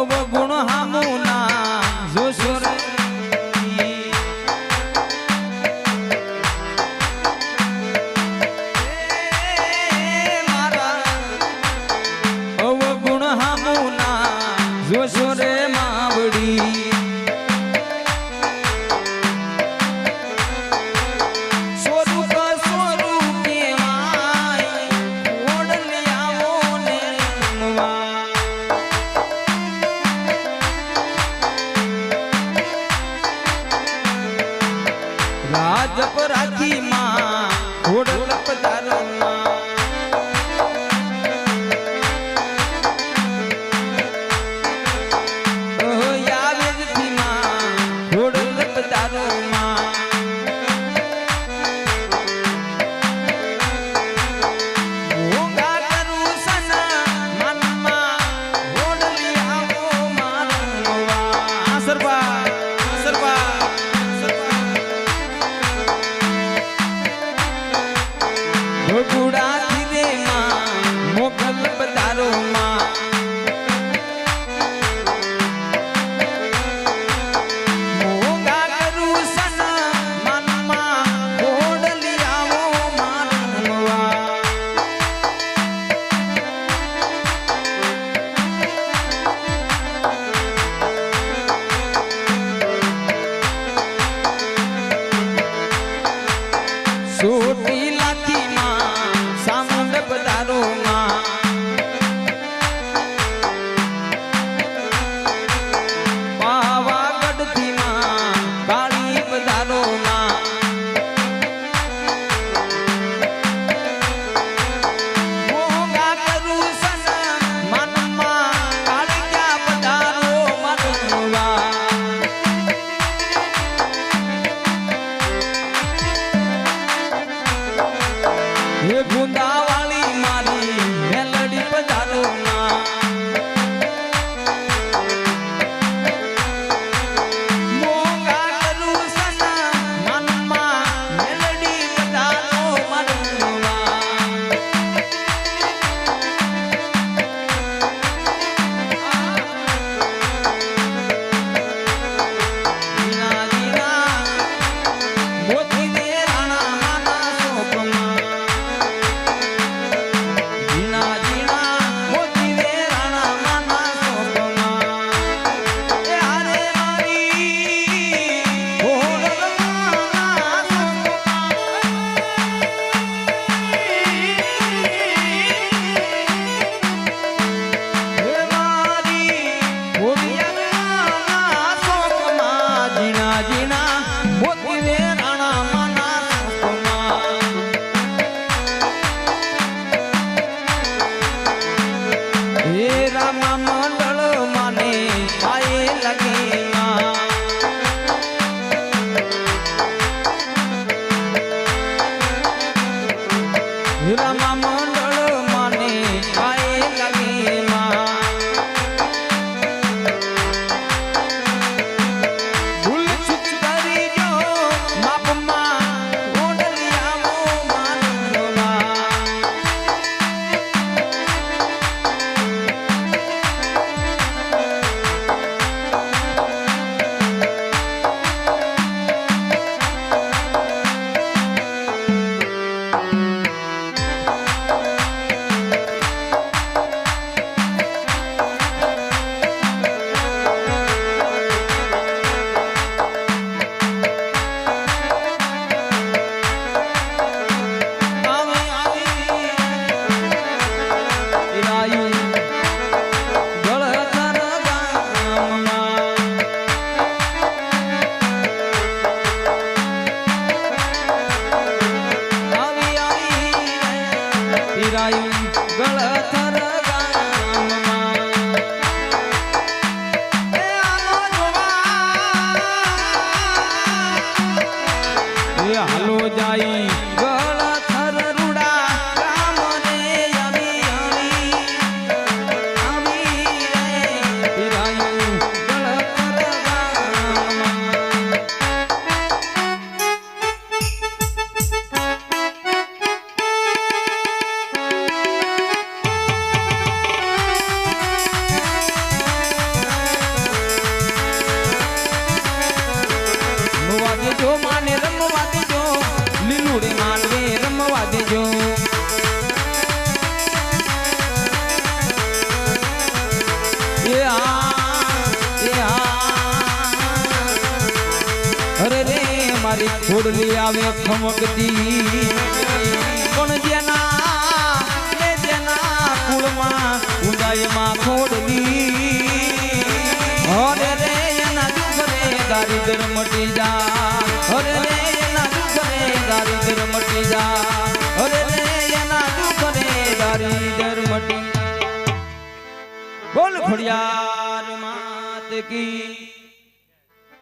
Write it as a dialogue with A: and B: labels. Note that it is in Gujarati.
A: Vamos, vamos. ছুটি গুনা દેજો માને રમવા દેજો. લીલું માલવે રમવા દેજો. એ અરે મારી ખોડલી આવે ખમકતી. પણ જેના, એ જેના કુળમાં ઊંડાઈમાં ખોડલી. અરે રે, એના દુઃખ રે દારિદ્ર મટી જાય. મટી જા અરે રે એના દુઃખ દારી દર મટી. બોલ ખોડિયાર માત કી.